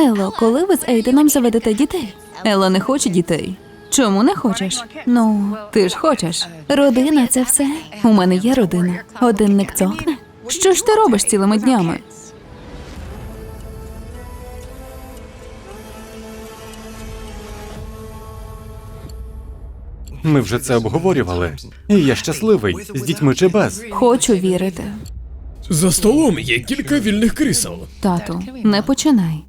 Ело, коли ви з Ейденом заведете дітей? Ело не хоче дітей. Чому не хочеш? Ну, ти ж хочеш. Родина це все. У мене є родина. Годинник цокне. Що ж ти робиш цілими днями? Ми вже це обговорювали. І я щасливий з дітьми чи без. Хочу вірити. За столом є кілька вільних крісел. Тату, не починай.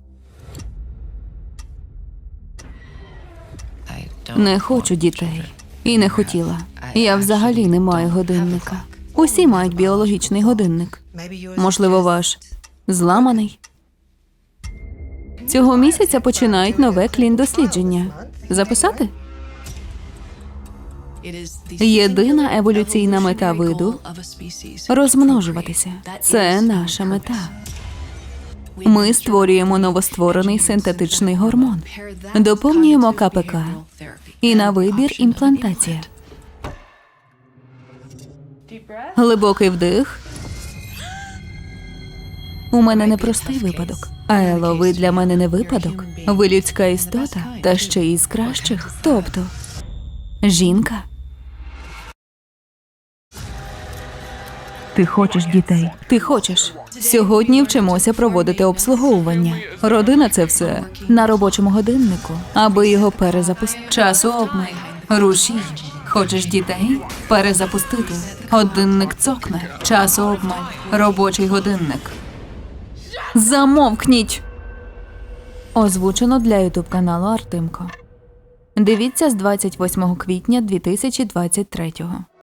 Не хочу дітей. І не хотіла. Я взагалі не маю годинника. Усі мають біологічний годинник. Можливо, ваш зламаний. Цього місяця починають нове клін-дослідження. Записати? Єдина еволюційна мета виду Розмножуватися. Це наша мета. Ми створюємо новостворений синтетичний гормон. Доповнюємо КПК. І на вибір імплантація. Глибокий вдих. У мене непростий випадок. Аело, ви для мене не випадок. Ви людська істота, та ще із кращих. Тобто, жінка. Ти хочеш дітей. Ти хочеш. Сьогодні вчимося проводити обслуговування. Родина це все на робочому годиннику, аби його перезапустити. Часу обмаль. Рушій. Хочеш дітей? Перезапустити. Годинник цокне. Часу обмаль. Робочий годинник. Замовкніть. Озвучено для ютуб каналу Артемко. Дивіться з 28 квітня 2023